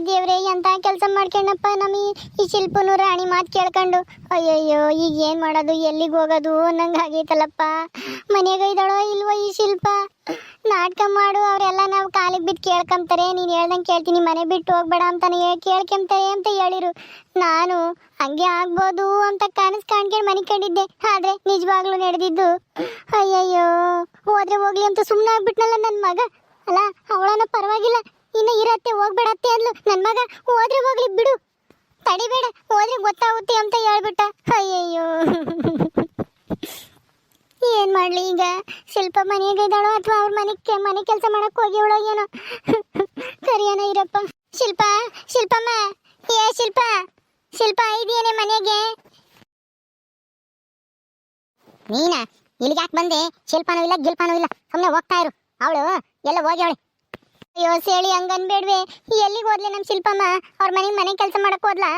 ದೇವ್ರೆ, ಎಂತ ಕೆಲಸ ಮಾಡ್ಕೊಂಡಪ್ಪ ನಮ್ಮ ಈ- ಶಿಲ್ಪನು ರಾಣಿ ಮಾತು ಕೇಳ್ಕೊಂಡು. ಅಯ್ಯಯ್ಯೋ, ಈಗ ಏನು ಮಾಡೋದು? ಎಲ್ಲಿಗೆ ಹೋಗೋದು? ನಂಗೆ ಆಗೈತಲ್ಲಪ್ಪ. ಮನೆಗೆ ಇದ್ದಾಳೋ ಇಲ್ವೋ ಈ ಶಿಲ್ಪ? ನಾಟಕ ಮಾಡು, ಅವರೆಲ್ಲ ನಾವು ಕಾಲಿಗೆ ಬಿದ್ದು ಕೇಳ್ಕೊಂತಾರೆ ನೀನು ಹೇಳ್ದಂಗೆ ಕೇಳ್ತೀನಿ, ಮನೆ ಬಿಟ್ಟು ಹೋಗ್ಬೇಡ ಅಂತಾನೆ ಕೇಳ್ಕೊಂತಾರೆ ಅಂತ ಹೇಳಿರು. ನಾನು, ಹಂಗೆ ಆಗ್ಬೋದು ಅಂತ ಕನಸು ಕಾಣ್ಕೊಂಡು ಮನೆ ಕಂಡಿದ್ದೆ. ಆದ್ರೆ ನಿಜವಾಗ್ಲೂ ನಡೆದಿದ್ದು. ಅಯ್ಯಯ್ಯೋ, ಹೋದ್ರೆ ಹೋಗ್ಲಿ ಅಂತ ಸುಮ್ಮನೆ ಆಗ್ಬಿಟ್ನಲ್ಲ ನನ್ನ ಮಗ? ಅಲ್ಲ, ಅವಳನ್ನ ಪರವಾಗಿಲ್ಲ. ಇನ್ನು ಇರತ್ತೆ ಹೋಗ್ಬೇಡತ್ತೆ ಅಂದ್ಲು. ನನ್ನ ಮಗ ಹೋದ್ರೆ ಹೋಗ್ಲಿ ಬಿಡು. ತಡಿಬೇಡ, ಹೋದ್ರೆ ಗೊತ್ತಾಗುತ್ತೆ ಅಂತ ಹೇಳ್ಬಿಟ್ಟ. ಅಯ್ಯಯ್ಯೋ. ಏನ್ ಮಾಡ್ಲಿ ಈಗ? ಶಿಲ್ಪ ಮನೆಗೆ ಇದ್ದಾಳೋ ಅಥವಾ ಅವ್ರ ಮನೆ ಮನೆ ಕೆಲಸ ಮಾಡಕ್ ಹೋಗಿವಳೋ ಏನೋ? ಸರಿಯಾನ ಇರಪ್ಪ. ಶಿಲ್ಪ, ಶಿಲ್ಪಮ್ಮ. ಏ, ಶಿಲ್ಪ. ಶಿಲ್ಪ, ಇದೆಯೇನೆ ಮನೆಗೆ? ನೀನಾ? ಇಲ್ಲಿಗೆ ಯಾಕೆ ಬಂದೆ? ಶಿಲ್ಪನೂ ಇಲ್ಲ, ಗಿಲ್ಪನೂ ಇಲ್ಲ. ಸುಮ್ಮನೆ ಹೋಗ್ತಾ ಇರು. ಅವಳು ಎಲ್ಲ ಹೋಗ್ಯವಳೆ ಅಯ್ಯೋ ಸೇಳಿ ಹಂಗನ್ಬೇಡ್ವೆ. ಎಲ್ಲಿಗೆ ಹೋದ್ಲೆ ನಮ್ಮ ಶಿಲ್ಪಮ್ಮ? ಅವ್ರ ಮನೆಗೆ ಮನೆ ಕೆಲಸ ಮಾಡಕ್ ಹೋದ್ಲಾ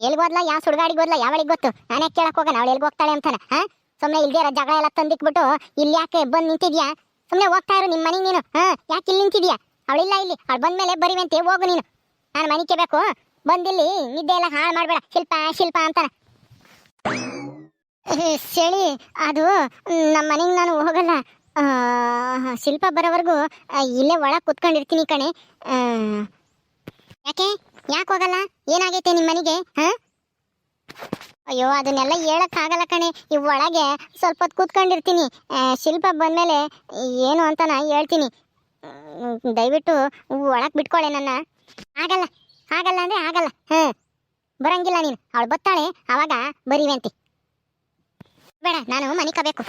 ಎಲ್ಲಿ ಹೋದ್ಲಾ ಯಾವ ಸುಡ್ಗಾಡಿಗೆ ಹೋದ್ಲಾ ಯಾವಳಿಗೆ ಗೊತ್ತು? ನಾನೇ ಕೇಳಕ್ ಹೋಗೋಣ ಅವಳು ಎಲ್ಲಿಗೆ ಹೋಗ್ತಾಳೆ ಅಂತಾನೆ ಹಾ? ಸುಮ್ಮನೆ ಇಲ್ದೇ ಜಗಳ ಎಲ್ಲ ತಂದಿಟ್ಬಿಟ್ಟು ಇಲ್ಲಿ ಯಾಕೆ ಬಂದು ನಿಂತಿದ್ಯಾ? ಸುಮ್ಮನೆ ಹೋಗ್ತಾ ಇರು ನಿಮ್ಮ ಮನೆಗೆ ನೀನು ಹಾ? ಯಾಕೆ ಇಲ್ಲಿ ನಿಂತಿದ್ಯಾ? ಅವಳಿಲ್ಲ ಇಲ್ಲಿ ಅವಳು ಬಂದ್ಮೇಲೆ ಬರಿವಂತೆ ಹೋಗು ನೀನು. ನಾನು ಮನೆಗೆ ಬೇಕು ಬಂದಿಲ್ಲಿ ನಿದ್ದೆ ಎಲ್ಲ ಹಾಳು ಮಾಡಬೇಡ. ಶಿಲ್ಪ ಶಿಲ್ಪ ಅಂತಾನೆ. ಏ, ಚಳಿ ಅದು ನಮ್ಮ ಮನೆಗೆ ನಾನು ಹೋಗಲ್ಲ. ಶಿಲ್ಪ ಬರೋವರೆಗೂ ಇಲ್ಲೇ ಒಳಗೆ ಕುತ್ಕೊಂಡಿರ್ತೀನಿ ಕಣೆ. ಯಾಕೆ? ಯಾಕೆ ಹೋಗಲ್ಲ? ಏನಾಗೈತೆ ನಿಮ್ಮ ಮನೆಗೆ, ಹಾ? ಅಯ್ಯೋ, ಅದನ್ನೆಲ್ಲ ಹೇಳೋಕ್ಕಾಗಲ್ಲ ಕಣೆ. ಈ ಒಳಗೆ ಸ್ವಲ್ಪ ಹೊತ್ತು ಕೂತ್ಕೊಂಡಿರ್ತೀನಿ. ಶಿಲ್ಪ ಬಂದಮೇಲೆ ಏನು ಅಂತ ನಾ ಹೇಳ್ತೀನಿ ದಯವಿಟ್ಟು ಒಳಗೆ ಬಿಟ್ಕೊಳ್ಳೆ ನನ್ನ. ಆಗಲ್ಲ ಆಗಲ್ಲ ಅಂದ್ರೆ ಆಗಲ್ಲ ಹ್ಞೂ ಬರಂಗಿಲ್ಲ ನೀನು. ಅವಳು ಬತ್ತಾಳೆ, ಅವಾಗ ಅಂತಿ. ಬೇಡ, ನಾನು ಮನೆ ಕಬೇಕು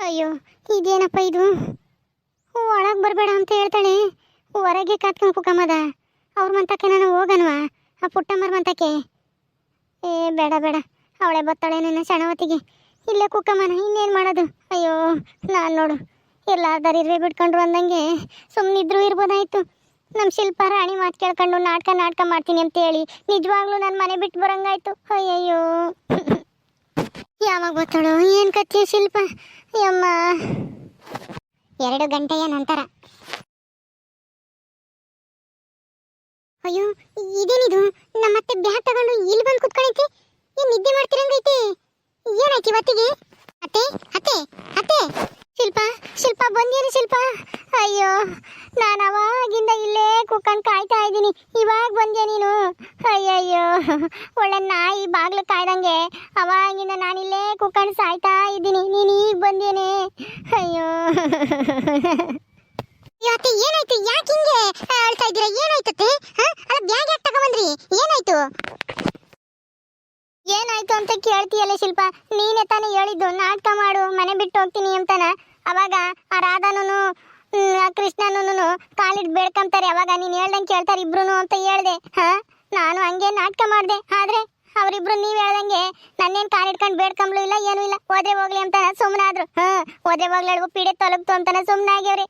ಅಯ್ಯೋ, ಇದೇನಪ್ಪ ಇದು? ಒಳಗೆ ಬರಬೇಡ ಅಂತ ಹೇಳ್ತಾಳೆ. ಹೊರಗೆ ಕಾತ್ಕೊಂಡು ಕುಕಮ್ಮದ. ಅವ್ರ ಮಂತಕ್ಕೆ ನಾನು ಹೋಗನ್ವಾ? ಆ ಪುಟ್ಟಮ್ಮರ ಮಂತಕ್ಕೆ? ಏ, ಬೇಡ ಬೇಡ. ಅವಳೆ ಬತ್ತಾಳೆ ನನ್ನ ಸಣವತ್ತಿಗೆ ಇಲ್ಲೇ ಕುಕ್ಕಮ್ಮನ ಇನ್ನೇನು ಮಾಡೋದು? ಅಯ್ಯೋ, ನಾನು ನೋಡು. ಎಲ್ಲಾದರೂ ಇರ್ವೆ ಬಿಟ್ಕೊಂಡ್ರು ಅಂದಂಗೆ ಸುಮ್ಮನಿದ್ರು ಇರ್ಬೋದಾಯ್ತು. ನಮ್ಮ ಶಿಲ್ಪ ರಾಣಿ ಮಾತು ಕೇಳ್ಕೊಂಡು ನಾಟಕ ನಾಟಕ ಮಾಡ್ತೀನಿ ಅಂತ ಹೇಳಿ ನಿಜವಾಗ್ಲೂ ನನ್ನ ಮನೆ ಬಿಟ್ಟು ಬರೋಂಗಾಯ್ತು. ಅಯ್ಯಯ್ಯೋ. ಯಾವಾಗ ಬರ್ತಾಳು ಏನು ಕತ್ತಿಯ ಶಿಲ್ಪ? ಯಮ್ಮ. ಎರಡು ಗಂಟೆಯ ನಂತರ. ಅಯ್ಯೋ, ಇದೇನಿದು? ನಮ್ಮತ್ತೆ ಬ್ಯಾಗ್ ತಗೊಂಡು ಇಲ್ಲಿ ಬಂದು ಕುತ್ಕೊಂಡೈತಿ ಏನು ನಿದ್ದೆ ಮಾಡ್ತಿರಂಗೈತಿ? ಏನಾಯ್ತು ಇವತ್ತಿಗೆ? ಅತ್ತೆ ಅತ್ತೆ ಅತ್ತೆ. ಶಿಲ್ಪ ಶಿಲ್ಪ, ಬಂದಿರಿ ಶಿಲ್ಪ. ಅಯ್ಯೋ, ನಾನು ಇಲ್ಲೇ ಕಾಯ್ತಾ ಇದ್ದೀನಿ. ಇವಾಗ ಬಂದೆ ನೀನು. ಅಯ್ಯಯ್ಯೋ. ಒಳ್ಳೆ ನಾಯಿ ಬಾಗ್ಲು ಕಾಯ್ದಂಗೆ. ಅವಾಗಿಂದ ನಾನಿಲ್ಲೇ ಕುಕ್ಕಂಡು ಸಾಯ್ತಾ ಇದ್ದೀನಿ. ನೀನು ಈಗ ಬಂದೇನೆ. ಅಯ್ಯೋ. ಇವತ್ತು ಏನಾಯ್ತು? ಯಾಕೆ ಹಿಂಗೆ ಅಳ್ತಾ ಇದ್ದೀರಾ? ಏನಾಯ್ತತ್ತೆ ಅಲ್ಲ ಬ್ಯಾಗ್ ಯಾಕೆ ತಗೊಂಬಂದ್ರಿ? ಏನಾಯ್ತು? ಏನಾಯ್ತು ಅಂತ ಕೇಳ್ತೀಯಲ್ಲ ಶಿಲ್ಪ. ನೀನೇ ತಾನೇ ಹೇಳಿದ್ದು ನಾಟಕ ಮಾಡು ಮನೆ ಬಿಟ್ಟು ಹೋಗ್ತೀನಿ ಅಂತಾನ. ಅವಾಗ ಆ ರಾಧಾನು ಕೃಷ್ಣನೂ ಕಾಲಿಡ್ ಬೇಡ್ಕೊಂತಾರೆ ಅವಾಗ ನೀನು ಹೇಳ್ದಂಗೆ ಕೇಳ್ತಾರೆ ಇಬ್ರು ಅಂತ ಹೇಳ್ದೆ. ಹಾ? ನಾನು ಹಂಗೆ ನಾಟಕ ಮಾಡಿದೆ, ಆದ್ರೆ ಅವರಿಬ್ರು ನೀವ್ ಹೇಳ್ದಂಗೆ ನನ್ನೇನು ಕಾಲಿಡ್ಕೊಂಡು ಬೇಡ್ಕೊಂಬ್ಳು ಇಲ್ಲ, ಏನೂ ಇಲ್ಲ, ಹೋದ್ರೆ ಹೋಗ್ಲಿ ಅಂತ ಸುಮ್ಮನಾದ್ರು ಹಾ, ಹೋದ್ರೆ ಹೋಗ್ಲಿ ಪೀಡೆ ತೊಲಗ್ತು ಅಂತಾನೆ ಸುಮ್ಮನೆ ಆಗ್ಯವ್ರಿ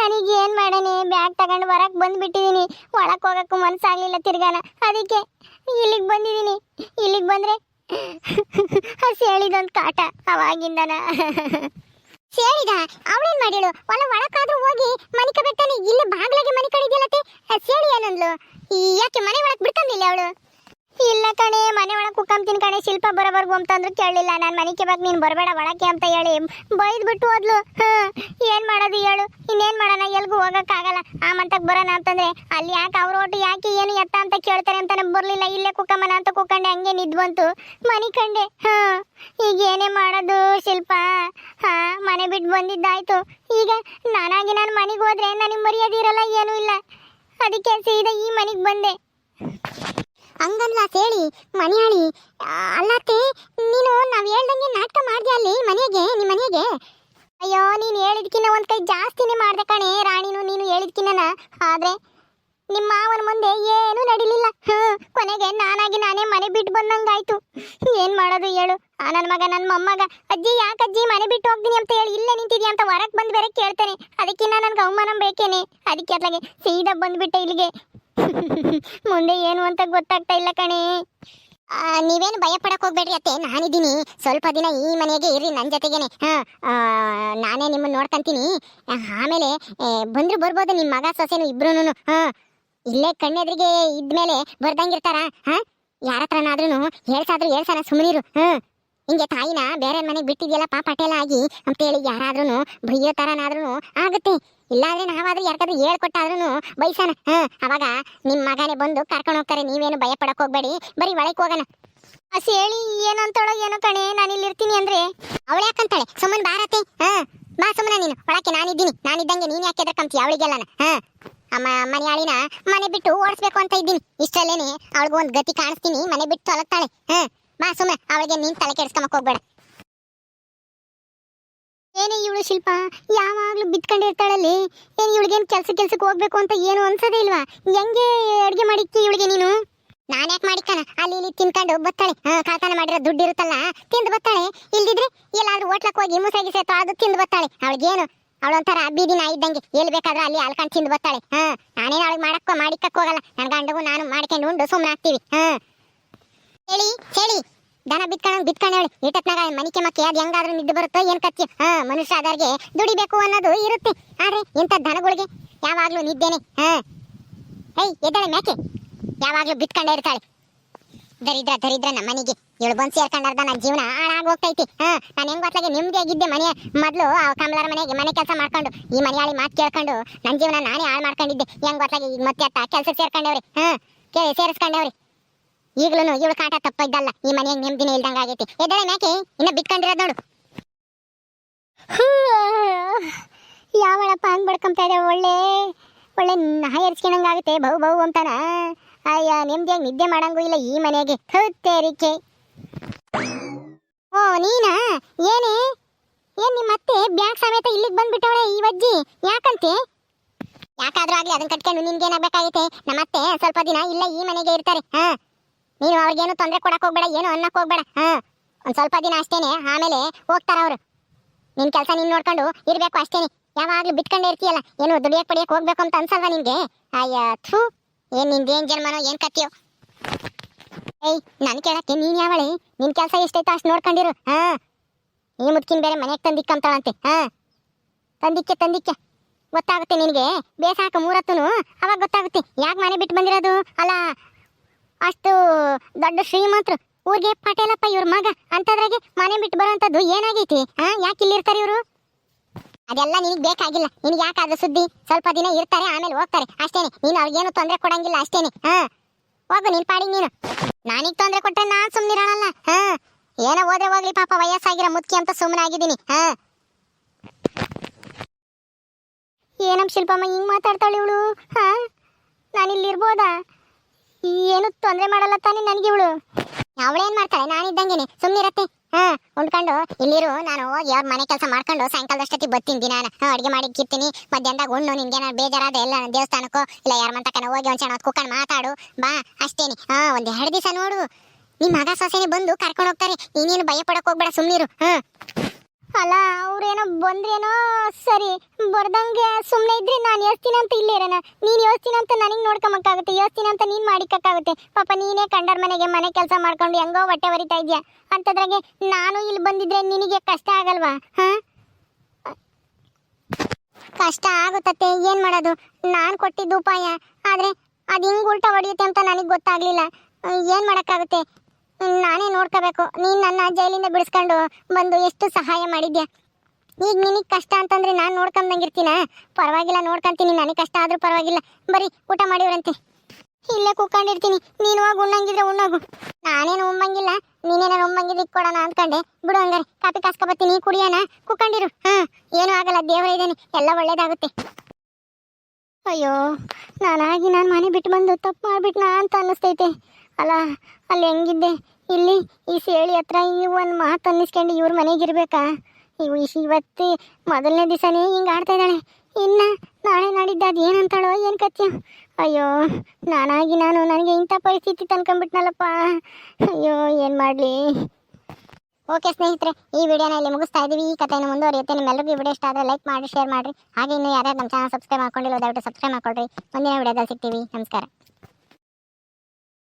ನನಗೆ ಏನು ಮಾಡನೆ ಬ್ಯಾಗ್ ತಗೊಂಡು ಹೊರಗೆ ಬಂದ್ಬಿಟ್ಟಿದೀನಿ ಒಳಕ್ ಹೋಗಕ್ಕೂ ಮನ್ಸಾಗ್ಲಿಲ್ಲ ತಿರ್ಗಾನ. ಅದಕ್ಕೆ ಇಲ್ಲಿಗೆ ಬಂದಿದ್ದೀನಿ ಇಲ್ಲಿಗೆ ಬಂದ್ರೆ ಹಸಿ ಹೇಳಿದೊಂದು ಕಾಟ ಅವಾಗಿಂದನ. ಸೇಳಿದ ಅವಳೇನ್ ಮಾಡಿಳು ಒಳ ಒಳಕಾದ್ರೂ ಹೋಗಿ ಮನಿಕ ಕಬೆಟ್ಟಾನೆ ಇಲ್ಲಿ ಬಾಗ್ಲಾಗೆ ಮನಿ ಕಡಿದಿಲ್ಲತ್ತೆ ಸೇಳಿ ಏನಂದ್ಲು? ಯಾಕೆ ಮನೆ ಒಳಗ್ ಬಿಡ್ತಂದಿಲ್ಲ ಅವಳು? ಇಲ್ಲ ಕಣೆ, ಮನೆ ಒಳಗೆ ಕುಕ್ಕಂತೀನಿ ಕಣೆ, ಶಿಲ್ಪ ಬರೋವರೆಗೂ ಅಂದ್ರೆ ಕೇಳಲಿಲ್ಲ. ನಾನು ಮನೆಗೆ ಬಾಕ್ ನೀನು ಬರಬೇಡ ಒಳಕ್ಕೆ ಅಂತ ಹೇಳಿ ಬೈದ್ ಬಿಟ್ಟು ಹೋದ್ಲು. ಹ್ಮ್ ಏನ್ ಮಾಡೋದು ಹೇಳು? ಹೋಗಕ್ಕಾಗಲ್ಲ. ಆ ಮಂತಕ್ ಬರೋಣ ಅಂತಂದ್ರೆ ಅಲ್ಲಿ ಯಾಕೆ ಅವ್ರ ಯಾಕೆ ಏನು ಎತ್ತ ಅಂತ ಕೇಳ್ತಾರೆ ಅಂತಾನೆ ಬರ್ಲಿಲ್ಲ. ಇಲ್ಲೇ ಕುಕ್ಕಮ್ಮನ ಅಂತ ಕುಕ್ಕಂಡೆ, ಹಂಗೆ ನಿದ್ ಬಂತು ಮನೆ ಕಂಡೆ. ಹಾ, ಈಗ ಏನೇ ಮಾಡೋದು ಶಿಲ್ಪ? ಹಾ, ಮನೆ ಬಿಟ್ಟು ಬಂದಿದ್ದಾಯ್ತು. ಈಗ ನಾನಾಗಿ ನಾನು ಮನೆಗೆ ಹೋದ್ರೆ ನನಗೆ ಮರ್ಯಾದೆ ಇರಲ್ಲ, ಏನೂ ಇಲ್ಲ. ಅದಕ್ಕೆ ಸೀದಾ ಈ ಮನೆಗೆ ಬಂದೆ. ಹಂಗಲ್ಲ ಹೇಳಿ ಮನೆಯಾಳಿ ಅಲ್ಲತ್ತೆ ನೀನು ನಾವು ಹೇಳ್ದಂಗೆ ನಾಟಕ ಮಾಡಿದೆ ಅಲ್ಲಿ ಮನೆಗೆ ನಿಮ್ಮ ಮನೆಗೆ? ಅಯ್ಯೋ, ನೀನು ಹೇಳಿದ್ಕಿನ್ನ ಒಂದು ಕೈ ಜಾಸ್ತಿನೇ ಮಾಡ್ದೆ ಕಣೆ, ರಾಣಿನು ನೀನು ಹೇಳಿದ್ಕಿನ್ನ ಆದ್ರೆ ನಿಮ್ಮ ಮಾವನ ಮುಂದೆ ಏನೂ ನಡಿಲಿಲ್ಲ. ಹ್ಞೂ ಕೊನೆಗೆ ನಾನಾಗಿ ನಾನೇ ಮನೆ ಬಿಟ್ಟು ಬಂದಂಗಾಯ್ತು. ಏನು ಮಾಡೋದು ಹೇಳು? ಆ ನನ್ನ ಮಗ ನನ್ನ ಮೊಮ್ಮಗ. ಅಜ್ಜಿ, ಯಾಕೆ ಅಜ್ಜಿ ಮನೆ ಬಿಟ್ಟು ಹೋಗ್ತೀನಿ ಅಂತ ಹೇಳಿ ಇಲ್ಲೇ ನಿಂತಿದ್ಯಾ ಅಂತ ಹೊರಗೆ ಬಂದು ಬೇರೆ ಕೇಳ್ತಾನೆ. ಅದಕ್ಕಿನ್ನ ನನಗೆ ಅವಮಾನ ಬೇಕೇನೆ? ಅದಕ್ಕೆ ಅತ್ಲಾಗೆ ಸೀದಾ ಬಂದುಬಿಟ್ಟೆ ಇಲ್ಲಿಗೆ. ಮುಂದೆ ಏನು ಅಂತ ಗೊತ್ತಾಗ್ತಾ ಇಲ್ಲ ಕಣೆ. ನೀವೇನು ಭಯ ಪಡಕ್ ಹೋಗ್ಬೇಡ್ರಿ ಅತ್ತೆ. ನಾನಿದ್ದೀನಿ. ಸ್ವಲ್ಪ ದಿನ ಈ ಮನೆಗೆ ಇರಿ ನನ್ನ ಜೊತೆಗೇನೆ. ಹಾಂ ನಾನೇ ನಿಮ್ಮನ್ನ ನೋಡ್ಕಂತೀನಿ. ಆಮೇಲೆ ಬಂದ್ರು ಬರ್ಬೋದು ನಿಮ್ಮ ಮಗ, ಸೊಸೆನು ಇಬ್ರು ಹಾ, ಇಲ್ಲೇ ಕಣ್ಣೆದ್ರಿಗೆ ಇದ್ಮೇಲೆ ಬರ್ದಂಗಿರ್ತಾರ. ಹಾಂ ಯಾರ ಹತ್ರನಾದ್ರೂ ಹೇಳ್ಸಾದ್ರು ಹೇಳ್ಸಾರ ಸುಮ್ಮನಿರು ಹಾ. ಹಿಂಗೆ ತಾಯಿನ ಬೇರೆ ಮನೆಗೆ ಬಿಟ್ಟಿದ್ಯಲ್ಲ ಪಾಪ ಆಗಿ ಅಂತೇಳಿ ಯಾರಾದ್ರೂ ಬೈಯೋ ಥರನಾದ್ರೂ ಆಗುತ್ತೆ. ಇಲ್ಲಾಂದ್ರೆ ನಾವಾದ್ರೂ ಯಾರಿಗಾದ್ರೂ ಹೇಳ್ಕೊಟ್ಟಾದ್ರೂ ಬಯಸೋಣ ಹಾ, ಅವಾಗ ನಿಮ್ಮ ಮಗನೇ ಬಂದು ಕರ್ಕೊಂಡು ಹೋಗ್ತಾರೆ, ನೀವೇನು ಭಯ ಪಡಕ್ ಹೋಗ್ಬೇಡಿ. ಬರೀ ಒಳಗೆ ಹೋಗೋಣ. ಹಸಿ ಹೇಳಿ, ಏನಂತಾಳೋ ಏನೋ ಕಣೆ ನಾನು ಇಲ್ಲಿ ಇರ್ತೀನಿ ಅಂದ್ರೆ. ಅವಳು ಯಾಕಂತಾಳೆ? ಸುಮ್ಮನೆ ಬಾರತ್ತೆ ಹಾ, ಬಾ ಸುಮ್ಮನೆ ನೀನು. ಒಳಕ್ಕೆ ನಾನಿದ್ದೀನಿ. ನಾನಿದ್ದಂಗೆ ನೀನು ಯಾಕೆ ಎದ್ರಕಂತೀಯ ಅವಳಿಗೆಲ್ಲನ? ಹಾ, ಅಮ್ಮ, ಮನೆಯಾಳಿನ ಮನೆ ಬಿಟ್ಟು ಓಡಿಸ್ಬೇಕು ಅಂತ ಇದ್ದೀನಿ. ಇಷ್ಟಲ್ಲೇನೆ ಅವಳಿಗೂ ಒಂದು ಗತಿ ಕಾಣಿಸ್ತೀನಿ. ಮನೆ ಬಿಟ್ಟು ತೊಲಗ್ತಾಳೆ ಹಾ. ಬಾ ಸುಮ್ಮನೆ ಅವಳಿಗೆ ನೀನ್ ತಲೆ ಕೆಡ್ಸ್ಕೊಂಬಕ್ ಹೋಗ್ಬೇಡ. ಏನೇ ಇವಳು ಶಿಲ್ಪ, ಯಾವಾಗ್ಲೂ ಬಿತ್ಕೊಂಡಿರ್ತಾಳಲ್ಲಿ ಏನ್ ಕೆಲ್ಸ ಕೆಲ್ಸಕ್ಕೆ ಹೋಗ್ಬೇಕು ಅಂತ ಏನು ಅನ್ಸದೇ ಇಲ್ವಾ? ಹೆಂಗೆ ಅಡ್ಗೆ ಮಾಡಿಕ್ಕಿ ಇವಳಿಗೆ ನೀನು? ನಾನ್ ಯಾಕೆ ಮಾಡಿಕ್ಕನ ಅಲ್ಲಿ ಇಲ್ಲಿ ತಿನ್ಕೊಂಡು ಬತ್ತಾಳೆ. ಕಾತಾನ ಮಾಡಿರೋ ದುಡ್ಡು ಇರುತ್ತಲ್ಲ, ತಿಂದು ಬತ್ತಾಳೆ. ಇಲ್ದಿದ್ರೆ ಎಲ್ಲಾದ್ರೂ ಹೋಟ್ಲಕ್ ಹೋಗಿ ಮುಸಾಗಿ ಸೇತು ಅದು ತಿಂದು ಬತ್ತಾಳೆ. ಅವಳಿಗೇನು? ಅವಳೊಂಥರ ಬೀದಿ ನಾಯಿ ಇದ್ದಂಗೆ. ಎಲ್ಲಿ ಬೇಕಾದ್ರೂ ಅಲ್ಲಿ ಅಲ್ಕೊಂಡು ತಿಂದು ಬತ್ತಾಳೆ. ಹಾ, ನಾನೇನು ಅವಳಿಗೆ ಮಾಡಕ್ಕೋ ಮಾಡಿಕ್ಕಕ್ಕೆ ಹೋಗಲ್ಲ. ನನ್ನ ಗಂಡಗೂ ನಾನು ಮಾಡ್ಕೊಂಡು ಉಂಡು ಸುಮ್ಮನೆ ಆಗ್ತೀವಿ. ಹಾ. ಹೇಳಿ ಹೇಳಿ. ದನ ಬಿತ್ಕೊಂಡ್ ಬಿತ್ಕೊಂಡ್ ಹೇಳಿ. ಈಟತ್ನಾಗ ಮನಿಕೆ ಮಕ್ಕಿ ಅದ್ ಹೆಂಗಾದ್ರೂ ನಿದ್ದೆ ಬರುತ್ತೋ ಏನ್ ಕತ್ತಿ? ಹಾ, ಮನುಷ್ಯ ಆದವ್ರಿಗೆ ದುಡಿಬೇಕು ಅನ್ನೋದು ಇರುತ್ತೆ. ಆದ್ರೆ ಇಂಥ ದನಗಳಿಗೆ ಯಾವಾಗ್ಲೂ ನಿದ್ದೇನೆ, ಹಾ. ಹೇಯ್ ಎದ್ದಾಳೆ ಮೇಕೆ ಯಾವಾಗ್ಲೂ ಬಿತ್ಕೊಂಡೇ ಇರ್ತಾಳೆ. ದರಿದ್ರ ದರಿದ್ರ ನಮ್ಮ ಮನೆಗೆ. ಇವಳು ಬಂದು ಸೇರ್ಕೊಂಡಾರ್ದ ನನ್ನ ಜೀವನ ಹಾಳಾಗಿ ಹೋಗ್ತೈತಿ ಹಾ, ನಾನು ಹೆಂಗ್ ಗೊತ್ತಾಗೆ ನೆಮ್ಮದಿಯಾಗಿದ್ದೆ ಮನೆ ಮೊದಲು ಆ ಕಮಲರ ಮನೆಗೆ ಮನೆ ಕೆಲಸ ಮಾಡ್ಕೊಂಡು. ಈ ಮನೆಯಾಳಿ ಮಾತು ಕೇಳ್ಕೊಂಡು ನನ್ನ ಜೀವನ ನಾನೇ ಹಾಳು ಮಾಡ್ಕೊಂಡಿದ್ದೆ. ಹೆಂಗ್ ಗೊತ್ತಾಗೆ ಈಗ ಮತ್ತೆ ಅತ್ತ ಕೆಲಸ ಸೇರ್ಕೊಂಡವ್ರಿ? ಹಾ ಸೇರಿಸ್ಕೊಂಡವ್ರಿ. ಈಗ್ಲೂ ಇವಳು ಕಾಟ ತಪ್ಪ ಇದ್ದಲ್ಲ ಈ ಮನೆಯಾಗ ನೆಮ್ಮದಿನೇ ಇಲ್ದಂಗ ಆಗೈತಿ. ಎದಳೆ ಮ್ಯಾಕೆ? ಇನ್ನ ಬಿಟ್ಕೊಂಡಿರೋದ್ ನೋಡು. ಯಾವಳಪ್ಪ ಹಂಗ್ ಬಡ್ಕೊಂತ ಇದೆ, ಒಳ್ಳೆ ಒಳ್ಳೆ ನಾಯಿ ಹರಿಸ್ಕೊಂಡಂಗಾಗುತ್ತೆ ಬಹು ಬಹು ಅಂತಾನ. ಅಯ್ಯ, ನೆಮ್ಮದಿಯಾಗಿ ನಿದ್ದೆ ಮಾಡಂಗೂ ಇಲ್ಲ ಈ ಮನೆಗೆ. ತೇರಿಕೆ. ಓ, ನೀನಾ? ಏನೇ? ಏನ್ ನಿಮ್ಮ ಅತ್ತೆ ಬ್ಯಾಂಕ್ ಸಮೇತ ಇಲ್ಲಿಗೆ ಬಂದ್ಬಿಟ್ಟವಳೆ ಈ ಅಜ್ಜಿ? ಯಾಕಂತೆ? ಯಾಕಾದ್ರೂ ಆಗ್ಲಿ ಅದನ್ನ ಕಟ್ಕೊಂಡು ನಿನ್ಗೇನಾಗಬೇಕಾಗೈತೆ? ನಮ್ಮ ಅತ್ತೆ ಸ್ವಲ್ಪ ದಿನ ಇಲ್ಲ ಈ ಮನೆಗೆ ಇರ್ತಾರೆ. ಹಾ. ನೀನು ಅವ್ರಿಗೇನು ತೊಂದರೆ ಕೊಡಕ್ ಹೋಗ್ಬೇಡ, ಏನು ಅನ್ನಕ್ ಹೋಗ್ಬೇಡ, ಹಾ? ಒಂದ್ ಸ್ವಲ್ಪ ದಿನ ಅಷ್ಟೇನೆ, ಆಮೇಲೆ ಹೋಗ್ತಾರ ಅವ್ರು. ನಿನ್ ಕೆಲಸ ನೀನ್ ನೋಡ್ಕೊಂಡು ಇರ್ಬೇಕು ಅಷ್ಟೇನೆ. ಯಾವಾಗ್ಲೂ ಬಿಟ್ಕೊಂಡೇ ಇರ್ತೀಯಲ್ಲ, ಏನು ದುಡಿಯಕ್ ಪಡಿಯಕ್ ಹೋಗ್ಬೇಕು ಅಂತ ಅನ್ಸಲ್ವಾ ನಿನ್ಗೆ? ಅಯ್ಯ, ಥೂ, ಏನ್ನಿಂದ ಏನ್ ಜನ್ಮನೋ, ಏನ್ ಕತ್ತಿಯೋ ಏಯ್, ನನ್ ಕೇಳಕ್ಕೆ ನೀನ್ ಯಾವಳೆ? ನಿನ್ ಕೆಲಸ ಎಷ್ಟೈತೋ ಅಷ್ಟು ನೋಡ್ಕೊಂಡಿರು, ಹಾ? ಈ ಮುದ್ಕಿನ್ ಬೇರೆ ಮನೆಗೆ ತಂದಿಕ್ಕಂತಾಳಂತೆ, ಹಾ? ತಂದಿಕ್ಕೆ ತಂದಿಕ್ಕೆ. ಗೊತ್ತಾಗುತ್ತೆ ನಿನಗೆ, ಬೇಸಾಕ ಮೂರತ್ತುನು, ಅವಾಗ ಗೊತ್ತಾಗುತ್ತೆ. ಯಾಕೆ ಮನೆ ಬಿಟ್ಟು ಬಂದಿರೋದು? ಅಲ್ಲ ಅಷ್ಟು ದೊಡ್ಡ ಶ್ರೀಮಂತರು ಊರಿಗೆ ಪಟೇಲಪ್ಪ ಇವ್ರ ಮಗ. ಅಂತದ್ರಾಗೆ ಮನೆ ಬಿಟ್ಟು ಬರುವಂತದ್ದು ಏನಾಗೈತಿ? ಹಾ ಯಾಕೆ ಇಲ್ಲಿರ್ತಾರೆ ಇವರು? ಅದೆಲ್ಲ ನಿನಗೆ ಬೇಕಾಗಿಲ್ಲ. ನಿನಗೆ ಯಾಕಾದ ಸುದ್ದಿ? ಸ್ವಲ್ಪ ದಿನ ಇರ್ತಾರೆ, ಆಮೇಲೆ ಹೋಗ್ತಾರೆ. ಅಷ್ಟೇನೆ. ನೀನು ಅವ್ರಿಗೇನು ತೊಂದರೆ ಕೊಡಂಗಿಲ್ಲ, ಅಷ್ಟೇನೆ. ಹಾ. ಹೋಗು, ನಿನ್ ಪಾಡಿಗೆ ನೀನು. ನಾನೀಗ ತೊಂದರೆ ಕೊಟ್ಟರೆ ನಾನ್ ಸುಮ್ಮನಿರೋಣಲ್ಲ ಹಾ. ಏನೋ ಓದೇ ಹೋಗ್ಲಿ ಪಾಪ, ವಯಸ್ಸಾಗಿರೋ ಮುತ್ತಿ ಅಂತ ಸುಮ್ಮನೆ ಆಗಿದ್ದೀನಿ. ಹಾ. ಏನಮ್ಮ ಶಿಲ್ಪಮ್ಮ ಹಿಂಗ್ ಮಾತಾಡ್ತಾಳೆ ಇವಳು. ಹಾ. ನಾನಿಲ್ಲಿ ಇರ್ಬೋದಾ ಏನು ತೊಂದರೆ ಮಾಡಲ್ಲ ತಾನೇ ನನಗೆ ಇವಳು. ಅವಳೇನ್ ಮಾಡ್ತಾಳೆ? ನಾನಿದ್ದಂಗೆನೆ ಸುಮ್ಮನಿರತ್ತೆ ಹಾ ಉಂಡ್ಕೊಂಡು ಇಲ್ಲಿರು. ನಾನು ಹೋಗಿ ಅವ್ರ ಮನೆ ಕೆಲಸ ಮಾಡ್ಕೊಂಡು ಸಾಯಂಕಾಲದಷ್ಟೊತ್ತಿಗೆ ಬರ್ತೀನಿ ದಿನ ಅಡುಗೆ ಮಾಡಿ ಕಿರ್ತೀನಿ ಮಧ್ಯಾಹ್ನದಾಗ ಉಣ್ಣು, ನಿನ್ಗೆ ನಾನು ಬೇಜಾರಾದ ಎಲ್ಲ ದೇವಸ್ಥಾನಕ್ಕೋ ಇಲ್ಲ ಯಾರ ಮಂತಕನ ಹೋಗಿ ಒಂದ್ ಚೆನ್ನಾಗಿ ಕುಕ್ಕಂಡು ಮಾತಾಡು. ಬಾ, ಅಷ್ಟೇನೆ. ಹಾ ಒಂದು ಎರಡು ದಿವಸ ನೋಡು. ನಿಮ್ ಮಗ ಸೊಸೆನೆ ಬಂದು ಕರ್ಕೊಂಡು ಹೋಗ್ತಾರೆ. ನೀನೇನು ಭಯ ಪಡಕ್ ಹೋಗ್ಬೇಡ ಸುಮ್ಮನಿರು ಹಾ. ಅಲ್ಲ, ಅವ್ರೇನೋ ಬಂದ್ರೇನೋ ಸರಿ, ಬರ್ದಂಗೆ ಸುಮ್ಮನೆ ಇದ್ರೆ ನಾನು ಯೋಚ್ತೀನಿ ಅಂತ ಇರೋಣ. ನೀನು ಯೋಚ್ತೀನಿ ನನಗೆ ನೋಡ್ಕೊಂಬಕ್ಕಾಗುತ್ತೆ ಯೋಚ್ತೀನಿ ಅಂತ ನೀನು ಮಾಡಿಕ್ಕಾಗುತ್ತೆ ಪಾಪ ನೀನೇ ಕಂಡರ ಮನೆಗೆ ಮನೆ ಕೆಲಸ ಮಾಡ್ಕೊಂಡು ಹೆಂಗೋ ಹೊಟ್ಟೆ ಹೊರಿತಾ ಇದೆಯಾ? ಅಂಥದ್ರಾಗೆ ನಾನು ಇಲ್ಲಿ ಬಂದಿದ್ರೆ ನಿನಗೆ ಕಷ್ಟ ಆಗಲ್ವಾ? ಹಾಂ? ಕಷ್ಟ ಆಗುತ್ತತ್ತೆ, ಏನು ಮಾಡೋದು? ನಾನು ಕೊಟ್ಟಿದ್ದು ಉಪಾಯ. ಆದರೆ ಅದು ಹಿಂಗೆ ಉಲ್ಟಾ ಹೊಡೆಯುತ್ತೆ ಅಂತ ನನಗೆ ಗೊತ್ತಾಗಲಿಲ್ಲ. ಏನು ಮಾಡೋಕ್ಕಾಗುತ್ತೆ? ನಾನೇ ನೋಡ್ಕೋಬೇಕು. ನೀನು ನನ್ನ ಜೈಲಿಂದ ಬಿಡಿಸ್ಕೊಂಡು ಬಂದು ಎಷ್ಟು ಸಹಾಯ ಮಾಡಿದ್ಯಾ? ಈಗ ನಿನಗೆ ಕಷ್ಟ ಅಂತಂದ್ರೆ ನಾನು ನೋಡ್ಕೊಂಡಂಗಿರ್ತೀನ ಪರವಾಗಿಲ್ಲ, ನೋಡ್ಕೊಂತೀನಿ. ನನಗೆ ಕಷ್ಟ ಆದ್ರೂ ಪರವಾಗಿಲ್ಲ. ಬರೀ ಊಟ ಮಾಡಿವ್ರಂತೆ. ಇಲ್ಲೇ ಕೂಕೊಂಡಿರ್ತೀನಿ ನೀನು ಹೋಗಿ, ಉಣ್ಣಂಗಿದ್ರೆ ಉಣ್ಣೋಗು. ನಾನೇನು ಉಮ್ಮಂಗಿಲ್ಲ. ನೀನೇನಾರು ಉಂಬಂಗಿದ್ರೆ ಕೊಡೋಣ ಅಂದ್ಕೊಂಡೆ ಬಿಡು ಹಂಗಾರೆ. ಕಾಪಿ ಕಾಸ್ಕೊಬತ್ತೀನಿ ಕುಡಿಯೋಣ? ಕೂಕೊಂಡಿರು ಹಾ, ಏನೂ ಆಗಲ್ಲ. ದೇವರ ಇದ್ದೇನೆ. ಎಲ್ಲ ಒಳ್ಳೇದಾಗುತ್ತೆ. ಅಯ್ಯೋ, ನಾನಾಗಿ ನಾನು ಮನೆ ಬಿಟ್ಟು ಬಂದು ತಪ್ಪು ಮಾಡಿಬಿಟ್ನಾ ಅಂತ ಅನ್ನಿಸ್ತೈತೆ. ಅಲ್ಲ ಅಲ್ಲಿ ಹೆಂಗಿದ್ದೆ? ಇಲ್ಲಿ ಈ ಸೇಳಿ ಹತ್ರ ಈ ಒಂದು ಮಾತು ಅನ್ನಿಸ್ಕೊಂಡು ಇವ್ರ ಮನೆಗೆ ಇರ್ಬೇಕಾ? ಇವು ಇವತ್ತು ಮೊದಲನೇ ದಿವಸನೇ ಹಿಂಗೆ ಆಡ್ತಾ ಇದ್ದಾಳೆ. ಇನ್ನು ನಾಳೆ ನಾಡಿದ್ದು ಅದು ಏನಂತಾಳೋ ಏನು ಕತ್ಯ ಅಯ್ಯೋ, ನಾನಾಗಿ ನಾನು ನನಗೆ ಇಂಥ ಪರಿಸ್ಥಿತಿ ತಂದ್ಕೊಂಡ್ಬಿಟ್ನಲ್ಲಪ್ಪ. ಅಯ್ಯೋ, ಏನು ಮಾಡಲಿ? ಓಕೆ ಸ್ನೇಹಿತರೆ, ಈ ವಿಡಿಯೋನ ಇಲ್ಲಿ ಮುಗಿಸ್ತಾ ಇದ್ದೀವಿ ಈ ಕಥೆಯನ್ನು ಮುಂದುವರಿಯುತ್ತೆ. ನಿಮ್ಮೆಲ್ಲರಿಗೂ ವಿಡಿಯೋ ಇಷ್ಟ ಆದರೆ ಲೈಕ್ ಮಾಡಿ, ಶೇರ್ ಮಾಡಿರಿ ಹಾಗೆ ಇನ್ನು ಯಾರ್ಯಾರು ನಮ್ಮ ಚಾನಲ್ ಸಬ್ಸ್ಕ್ರೈಬ್ ಮಾಡ್ಕೊಂಡಿಲ್ಲ ದಯವಿಟ್ಟು ಸಬ್ಸ್ಕ್ರೈಬ್ ಮಾಡ್ಕೊಳ್ರಿ. ಮುಂದಿನ ವಿಡಿಯೋದಲ್ಲಿ ಸಿಗ್ತೀವಿ. ನಮಸ್ಕಾರ.